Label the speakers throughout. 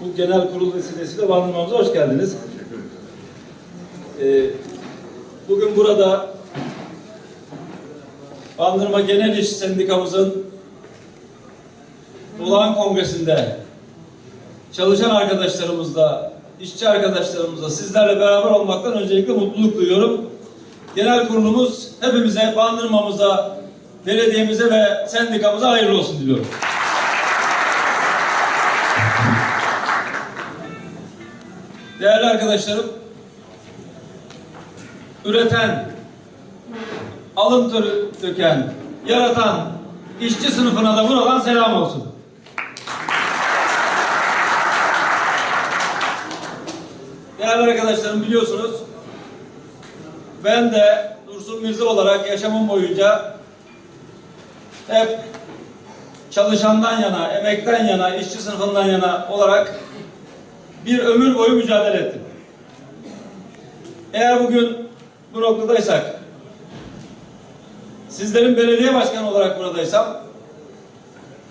Speaker 1: bu genel kurul vesilesiyle Bandırmamıza hoş geldiniz. Ee, bugün burada Bandırma Genel İş Sendikamızın olağan kongresinde çalışan arkadaşlarımızla, işçi arkadaşlarımızla sizlerle beraber olmaktan öncelikle mutluluk duyuyorum. Genel kurulumuz hepimize, bandırmamıza, belediyemize ve sendikamıza hayırlı olsun diliyorum. Değerli arkadaşlarım, üreten, alın teri döken, yaratan işçi sınıfına da buradan selam olsun. Değerli arkadaşlarım biliyorsunuz, ben de Dursun Mirza olarak yaşamım boyunca hep çalışandan yana, emekten yana, işçi sınıfından yana olarak bir ömür boyu mücadele ettim. Eğer bugün bu noktadaysak, sizlerin belediye başkanı olarak buradaysam,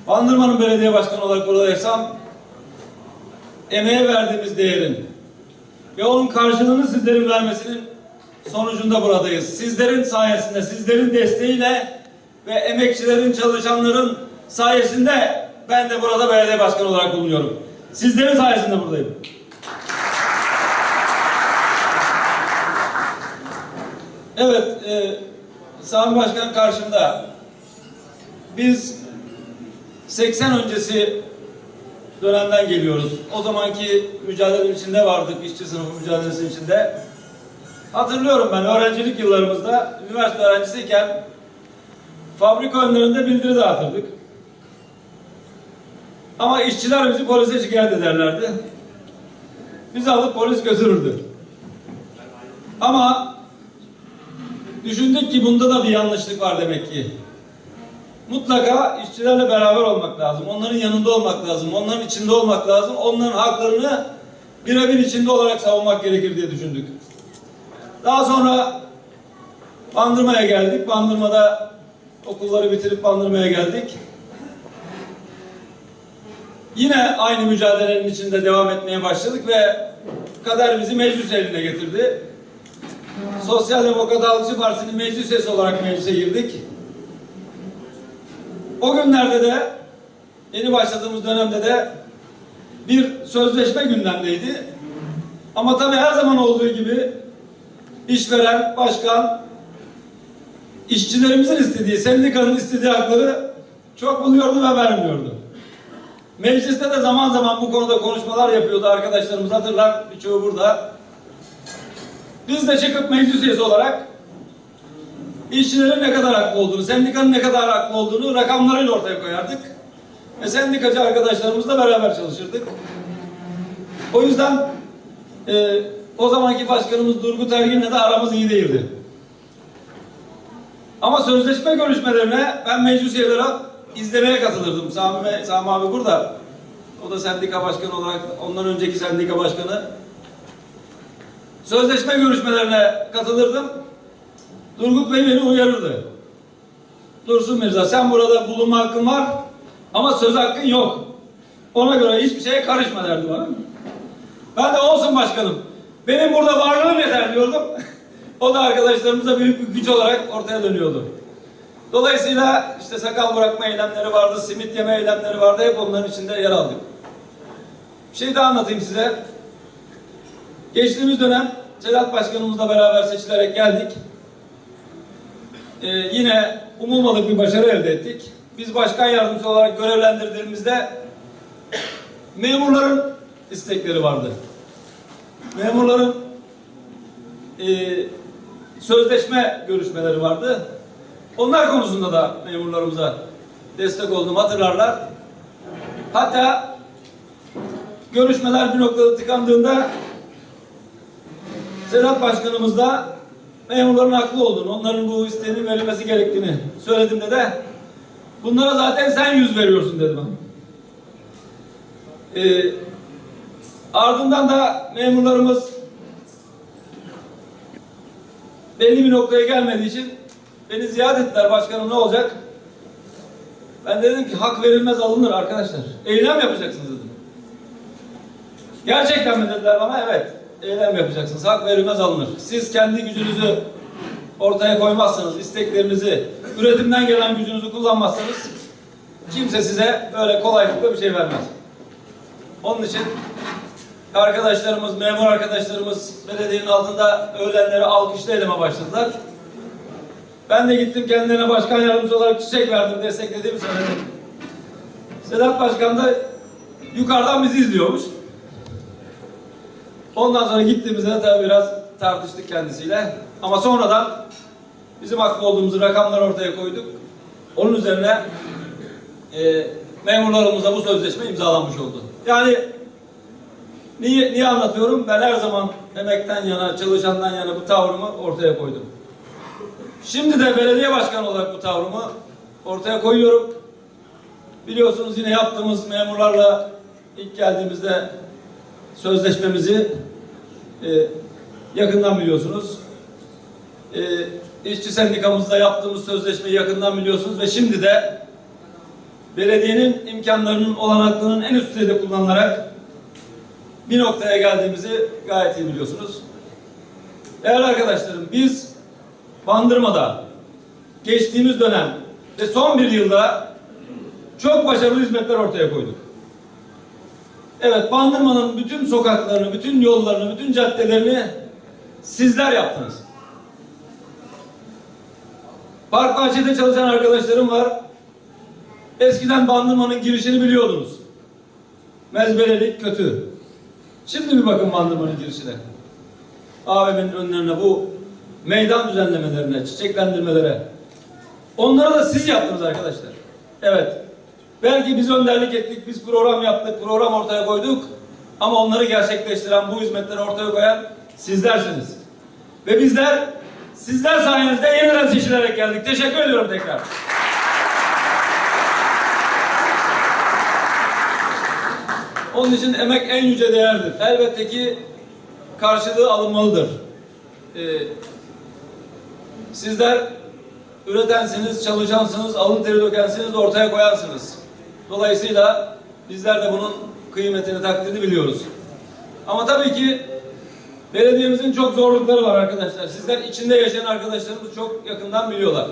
Speaker 1: Bandırma'nın belediye başkanı olarak buradaysam, emeğe verdiğimiz değerin ve onun karşılığını sizlerin vermesinin sonucunda buradayız. Sizlerin sayesinde, sizlerin desteğiyle ve emekçilerin, çalışanların sayesinde ben de burada belediye başkanı olarak bulunuyorum. Sizlerin sayesinde buradayım. Evet, e, Sami Başkan karşımda. Biz 80 öncesi dönemden geliyoruz. O zamanki mücadelenin içinde vardık, işçi sınıfı mücadelesi içinde. Hatırlıyorum ben öğrencilik yıllarımızda, üniversite öğrencisiyken fabrika önlerinde bildiri dağıtırdık. Ama işçiler bizi polise şikayet ederlerdi. Bizi alıp polis götürürdü. Ama düşündük ki bunda da bir yanlışlık var demek ki. Mutlaka işçilerle beraber olmak lazım. Onların yanında olmak lazım. Onların içinde olmak lazım. Onların haklarını birebir içinde olarak savunmak gerekir diye düşündük. Daha sonra Bandırma'ya geldik. Bandırma'da okulları bitirip Bandırma'ya geldik. Yine aynı mücadelenin içinde devam etmeye başladık ve kader bizi meclis eline getirdi. Sosyal Demokrat Halkçı Partisi'nin meclis üyesi olarak meclise girdik. O günlerde de yeni başladığımız dönemde de bir sözleşme gündemdeydi. Ama tabii her zaman olduğu gibi işveren, başkan, işçilerimizin istediği, sendikanın istediği hakları çok buluyordu ve vermiyordu. Mecliste de zaman zaman bu konuda konuşmalar yapıyordu arkadaşlarımız hatırlar birçoğu burada. Biz de çıkıp meclis üyesi olarak işçilerin ne kadar haklı olduğunu, sendikanın ne kadar haklı olduğunu rakamlarıyla ortaya koyardık. Ve sendikacı arkadaşlarımızla beraber çalışırdık. O yüzden e, o zamanki başkanımız Durgut Ergin'le de aramız iyi değildi. Ama sözleşme görüşmelerine ben meclis üyeleri izlemeye katılırdım. Sami, Sami abi burada. O da sendika başkanı olarak, ondan önceki sendika başkanı. Sözleşme görüşmelerine katılırdım. Durgut Bey beni uyarırdı. Dursun Mirza sen burada bulunma hakkın var ama söz hakkın yok. Ona göre hiçbir şeye karışma derdi bana. Ben de olsun başkanım. Benim burada varlığım yeter diyordum. o da arkadaşlarımıza büyük bir güç olarak ortaya dönüyordu. Dolayısıyla işte sakal bırakma eylemleri vardı, simit yeme eylemleri vardı. Hep onların içinde yer aldık. Bir şey daha anlatayım size. Geçtiğimiz dönem Sedat Başkanımızla beraber seçilerek geldik. Ee, yine umulmadık bir başarı elde ettik. Biz başkan yardımcısı olarak görevlendirdiğimizde memurların istekleri vardı. Memurların e, sözleşme görüşmeleri vardı. Onlar konusunda da memurlarımıza destek oldum hatırlarlar. Hatta görüşmeler bir noktada tıkandığında Sedat Başkanımız da memurların haklı olduğunu, onların bu isteğinin verilmesi gerektiğini söylediğimde de bunlara zaten sen yüz veriyorsun dedi bana. Ee, ardından da memurlarımız belli bir noktaya gelmediği için beni ziyaret ettiler başkanım ne olacak? Ben dedim ki hak verilmez alınır arkadaşlar. Eylem yapacaksınız dedim. Gerçekten mi dediler bana? Evet. Eylem yapacaksınız. Hak verilmez alınır. Siz kendi gücünüzü ortaya koymazsanız, isteklerinizi, üretimden gelen gücünüzü kullanmazsanız kimse size böyle kolaylıkla bir şey vermez. Onun için arkadaşlarımız, memur arkadaşlarımız belediyenin altında öğlenleri alkışlı elime başladılar. Ben de gittim kendilerine başkan yardımcısı olarak çiçek verdim, desteklediğimi söyledim. Sedat Başkan da yukarıdan bizi izliyormuş. Ondan sonra gittiğimizde de tabii biraz tartıştık kendisiyle. Ama sonradan bizim haklı olduğumuzu rakamlar ortaya koyduk. Onun üzerine e, memurlarımıza bu sözleşme imzalanmış oldu. Yani niye, niye anlatıyorum? Ben her zaman emekten yana, çalışandan yana bu tavrımı ortaya koydum. Şimdi de belediye başkanı olarak bu tavrımı ortaya koyuyorum. Biliyorsunuz yine yaptığımız memurlarla ilk geldiğimizde sözleşmemizi e, yakından biliyorsunuz. E, işçi sendikamızla yaptığımız sözleşmeyi yakından biliyorsunuz ve şimdi de belediyenin imkanlarının olanaklarının en üst düzeyde kullanılarak bir noktaya geldiğimizi gayet iyi biliyorsunuz. Değerli arkadaşlarım biz Bandırma'da geçtiğimiz dönem ve son bir yılda çok başarılı hizmetler ortaya koyduk. Evet, Bandırma'nın bütün sokaklarını, bütün yollarını, bütün caddelerini sizler yaptınız. Park bahçede çalışan arkadaşlarım var. Eskiden Bandırma'nın girişini biliyordunuz. Mezbelelik kötü. Şimdi bir bakın Bandırma'nın girişine. AVM'nin önlerine bu meydan düzenlemelerine, çiçeklendirmelere. Onları da siz yaptınız arkadaşlar. Evet. Belki biz önderlik ettik, biz program yaptık, program ortaya koyduk. Ama onları gerçekleştiren, bu hizmetleri ortaya koyan sizlersiniz. Ve bizler sizler sayenizde yeniden seçilerek geldik. Teşekkür ediyorum tekrar. Onun için emek en yüce değerdir. Elbette ki karşılığı alınmalıdır. Ee, sizler üretensiniz, çalışansınız, alın teri dökensiniz, ortaya koyarsınız. Dolayısıyla bizler de bunun kıymetini, takdirini biliyoruz. Ama tabii ki belediyemizin çok zorlukları var arkadaşlar. Sizler içinde yaşayan arkadaşlarımız çok yakından biliyorlar.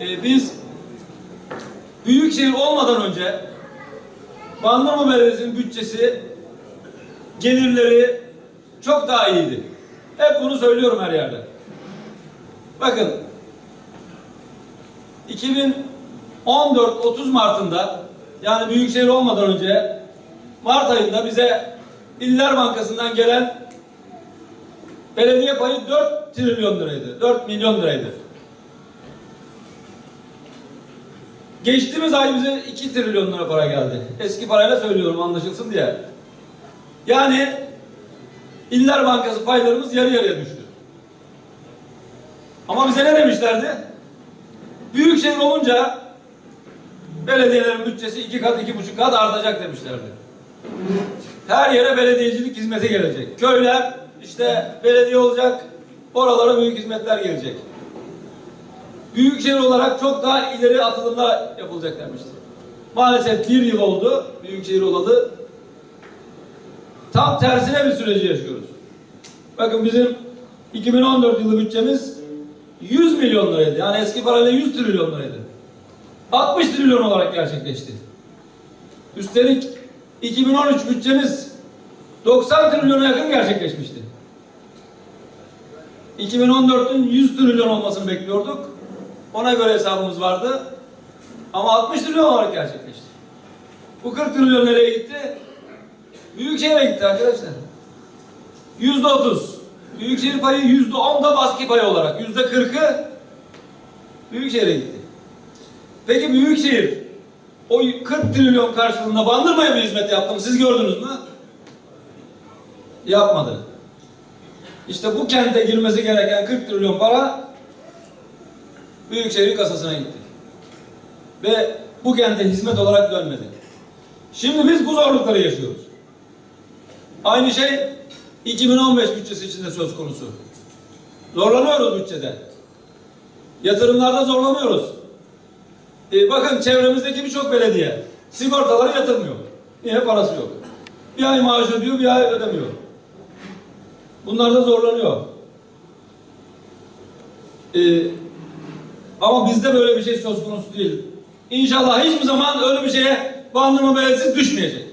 Speaker 1: Ee, biz büyükşehir olmadan önce Bandırma Belediyesi'nin bütçesi, gelirleri çok daha iyiydi. Hep bunu söylüyorum her yerde. Bakın 2014-30 Mart'ında yani Büyükşehir olmadan önce Mart ayında bize İller Bankası'ndan gelen belediye payı 4 trilyon liraydı. 4 milyon liraydı. Geçtiğimiz ay bize 2 trilyon lira para geldi. Eski parayla söylüyorum anlaşılsın diye. Yani İller Bankası paylarımız yarı yarıya düştü. Ama bize ne demişlerdi? Büyükşehir olunca belediyelerin bütçesi iki kat, iki buçuk kat artacak demişlerdi. Her yere belediyecilik hizmeti gelecek. Köyler işte belediye olacak, oralara büyük hizmetler gelecek. Büyükşehir olarak çok daha ileri atılımlar yapılacak demişti. Maalesef bir yıl oldu Büyükşehir olalı. Tam tersine bir süreci yaşıyoruz. Bakın bizim 2014 yılı bütçemiz 100 milyon liraydı. Yani eski parayla 100 trilyon liraydı. 60 trilyon olarak gerçekleşti. Üstelik 2013 bütçemiz 90 trilyona yakın gerçekleşmişti. 2014'ün 100 trilyon olmasını bekliyorduk. Ona göre hesabımız vardı. Ama 60 trilyon olarak gerçekleşti. Bu 40 trilyon nereye gitti? Büyükşehir'e gitti arkadaşlar. Yüzde otuz. Büyükşehir payı yüzde on da baskı payı olarak. Yüzde kırkı Büyükşehir'e gitti. Peki Büyükşehir o 40 trilyon karşılığında Bandırma'ya bir hizmet yaptı mı? Siz gördünüz mü? Yapmadı. İşte bu kente girmesi gereken 40 trilyon para Büyükşehir kasasına gitti. Ve bu kente hizmet olarak dönmedi. Şimdi biz bu zorlukları yaşıyoruz. Aynı şey 2015 bütçesi içinde söz konusu. Zorlanıyoruz bütçede. Yatırımlarda zorlanıyoruz. Ee, bakın çevremizdeki birçok belediye sigortaları yatırmıyor. Niye? Parası yok. Bir ay maaş ödüyor, bir ay ödemiyor. Bunlar da zorlanıyor. Ee, ama bizde böyle bir şey söz konusu değil. İnşallah hiçbir zaman öyle bir şeye Bandırma Belediyesi düşmeyecek.